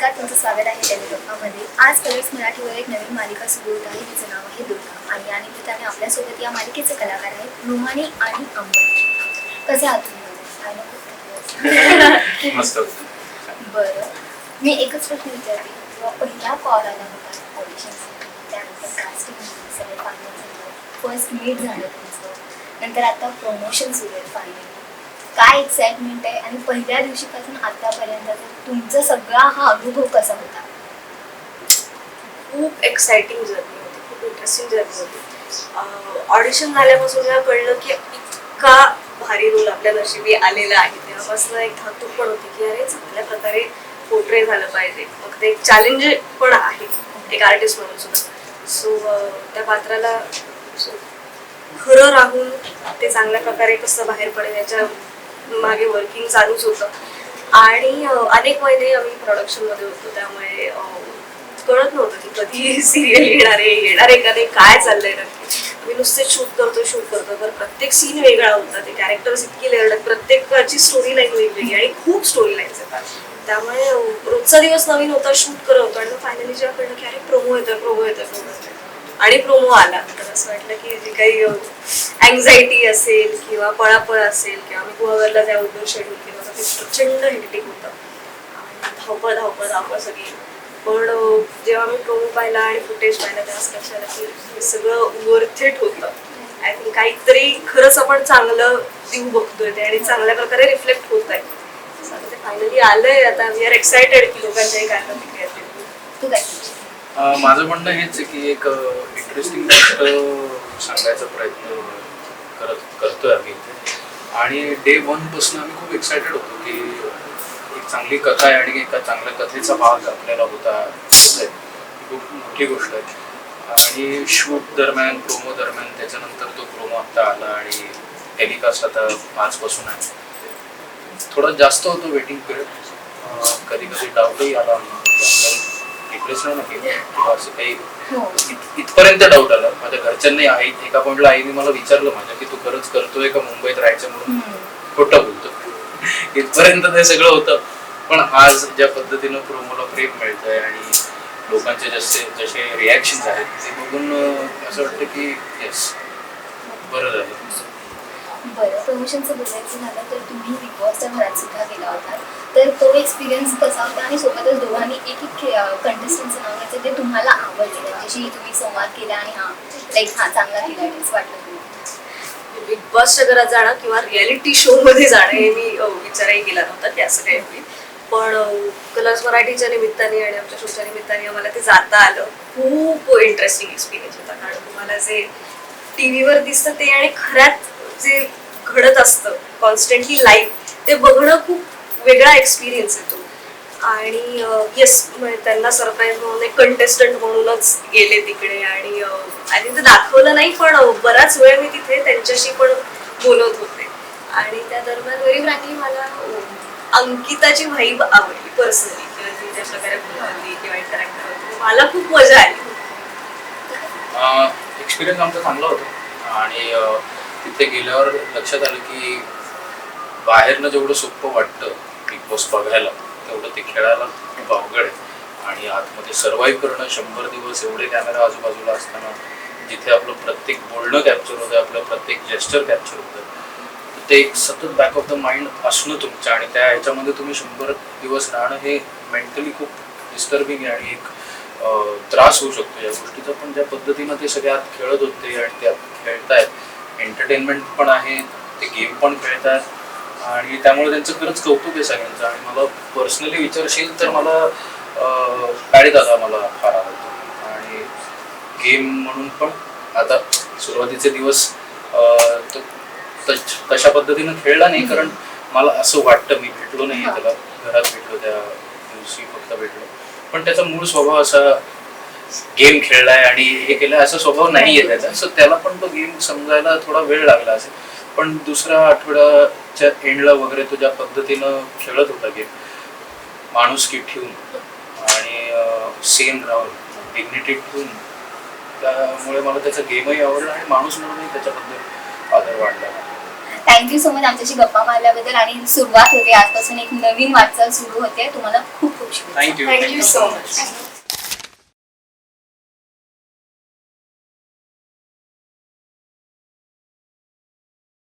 नमस्कार तुमचं स्वागत आहे टेलिग्राफामध्ये आज कलर्स मराठीवर एक नवीन मालिका सुरू होत आहे तिचं नाव आहे दुर्गा. आणि या निमित्ताने आपल्यासोबत या मालिकेचे कलाकार आहेत रुमानी आणि अंबर. कसे आहात तुम्ही. बरं. मी एकच प्रश्न विचारते. जेव्हा पहिला कॉल आला होता ऑडिशन त्यानंतर कास्टिंग सगळे फायनल झालं. फर्स्ट मीट झालं तुमचं. नंतर आता प्रमोशन सुरू आहे फायनली काय एक्साइटमेंट आहे? आणि पहिल्या दिवशीपासून आतापर्यंत तुमचा सगळा हा अनुभव कसा होता? खूप एक्साइटिंग जर्नी होती. खूप इंटरेस्टिंग जर्नी होती. ऑडिशन झाल्यापासून मला कळलं की इतका भारी रोल आपल्या नशिबी आलेला आहे. तेव्हापासून एक धातूक पण होती की अरे चांगल्या प्रकारे पोर्ट्रे झालं पाहिजे. मग ते एक चॅलेंज पण आहे एक आर्टिस्ट म्हणून सुद्धा. सो त्या पात्राला खरं राहून ते चांगल्या प्रकारे कसं बाहेर पडेल याच्या मागे वर्किंग चालूच होतं. आणि अनेक महिने आम्ही प्रोडक्शनमध्ये होतो त्यामुळे कळत नव्हतं की कधी सिरियल येणार आहे येणार आहे का नाही काय चाललंय नक्की. मी नुसते शूट करतो शूट करतो तर प्रत्येक सीन वेगळा होता. ते कॅरेक्टर्स इतकी लेअर्ड प्रत्येकाची स्टोरी लाईन वेगवेगळी आणि खूप स्टोरी लाईन्स येतात. त्यामुळे रोजचा दिवस नवीन होता शूट करत होतो. आणि फायनली जेव्हा कळलं की अरे प्रोमो येतोय प्रोमो येतोय प्रोमो आणि प्रोमो आला. तर असं वाटलं की जे काही अँझायटी असेल किंवा पळापळ असेल किंवा मी गुहागरला त्या आउटडोर शेड्यूल केलं होतं ते प्रचंड हेक्टिक होतं. आणि धावपळ धावपळ धावपळ सगळी. पण जेव्हा मी प्रोमो पाहिला आणि फुटेज पाहिला तेव्हा लक्षात आलं की हे सगळं वर्थेट होतं. आय थिंक काहीतरी खरंच आपण चांगलं देऊ बघतोय ते आणि चांगल्या प्रकारे रिफ्लेक्ट होत आहे ते फायनली आलंय. आता वी आर एक्सायटेड की लोकांच्या काय प्रतिक्रिया तू काय माझं म्हणणं हेच आहे की एक इंटरेस्टिंग गोष्ट सांगायचा प्रयत्न करत करतोय आम्ही इथे. आणि डे वनपासून आम्ही खूप एक्सायटेड होतो की एक चांगली कथा आहे आणि एका चांगल्या कथेचा भाग आपल्याला होता. म्हणजे खूप मोठी गोष्ट आहे. आणि शूट दरम्यान प्रोमो दरम्यान त्याच्यानंतर तो प्रोमो आता आला आणि टेलिकास्ट आता पाचपासून आहे. थोडा जास्त होतो वेटिंग पिरियड कधी कधी डाऊटही आला रिप्लेस नाही ना किंवा असं काही इत- इथपर्यंत डाऊट आला. माझ्या घरच्यांनी आई एका पॉईंटला आईने मला विचारलं माझ्या की तू खरंच करतोय का मुंबईत राहायचं म्हणून. खोटं बोलतो इथपर्यंत ते सगळं होतं. पण आज ज्या पद्धतीनं प्रोमोला प्रेम मिळतंय आणि लोकांचे जसे जसे रिॲक्शन आहेत ते बघून अं, असं वाटतं की येस बरं झालं. बरं प्रमोशनचं बोलायचं झालं तर तुम्ही बिग बॉसच्या घरात सुद्धा गेला होता. तर तो एक्सपिरियन्स कसा होता आणि सोबतच दोघांनी एक एक कंटेस्टंटचं नाव घ्यायचं ते तुम्हाला आवडलं त्याच्याशी तुम्ही संवाद केला आणि हा लाईक हा चांगला खेळाडूच वाटलं बिग बॉसच्या घरात जाणं किंवा रियालिटी शो मध्ये जाणं हे मी विचारही केला नव्हता की असं काही होईल. पण कलर्स मराठीच्या निमित्ताने आणि आमच्या शोच्या निमित्ताने आम्हाला ते जाता आलं. खूप इंटरेस्टिंग एक्सपिरियन्स होता. कारण तुम्हाला जे टी व्हीवर दिसतं ते आणि खऱ्यात जे घडत असतं कॉन्स्टंटली लाईव्ह ते बघणं खूप वेगळा एक्सपिरियन्स येतो. आणि येस म्हणजे त्यांना सरप्राईज म्हणून एक कंटेस्टंट म्हणूनच गेले तिकडे आणि आय थिंक ते दाखवलं नाही पण बराच वेळ मी तिथे त्यांच्याशी पण बोलत होते. आणि त्या दरम्यान व्हेरी फ्रँकली मला अंकिताची व्हाईब आवडली पर्सनली किंवा ती ज्या प्रकारे बोलली किंवा इंटरॅक्ट करत मला खूप मजा आली. एक्सपिरियन्स आमचा चांगला होता. आणि तिथे गेल्यावर लक्षात आलं की बाहेरनं जेवढं सोपं वाटतं बिग बॉस बघायला तेवढं ते खेळायला खूप अवघड आहे. आणि आतमध्ये सर्वाईव्ह करणं शंभर दिवस एवढे कॅमेरा आजूबाजूला असताना जिथे आपलं प्रत्येक बोलणं कॅप्चर होतं आपलं प्रत्येक जेस्टर कॅप्चर होतं ते एक सतत बॅक ऑफ द माइंड असणं तुमचं आणि त्या ह्याच्यामध्ये तुम्ही शंभर दिवस राहणं हे मेंटली खूप डिस्टर्बिंग आहे आणि एक त्रास होऊ शकतो. या गोष्टीचा पण ज्या पद्धतीनं ते सगळे आत खेळत होते आणि ते खेळतायत एंटरटेनमेंट पण आहे ते गेम पण खेळतायत आणि त्यामुळे त्यांचं खरंच कौतुक आहे सगळ्यांचं. आणि मला पर्सनली विचारशील तर मला पॅडी दादा मला फार आवडतो. आणि गेम म्हणून पण आता सुरुवातीचे दिवस तश- पद्धतीनं खेळला नाही कारण मला असं वाटतं मी भेटलो नाही. त्याला. घरात भेटलो त्या दिवशी फक्त भेटलो. पण त्याचा मूळ स्वभाव असा गेम खेळलाय आणि हे केलंय असा स्वभाव नाही. आहे त्याचा. सो त्याला पण तो गेम समजायला थोडा वेळ लागला असेल. पण दुसऱ्या आठवड्याच्या एंडला वगैरे तो ज्या पद्धतीनं खेळत होता गेम माणुसकी ठेवून आणि सेम राहून डिग्निटी ठेवून त्यामुळे मला त्याचा गेमही आवडला आणि माणूस म्हणूनही त्याच्याबद्दल आदर वाढला. थँक्यू सो मच आमच्याशी गप्पा मारल्याबद्दल आणि सुरुवात होते. आजपासून एक नवीन वाटचाल सुरू होते. तुम्हाला खूप खूप खूप शुभेच्छा थँक्यू थँक्यू सो मच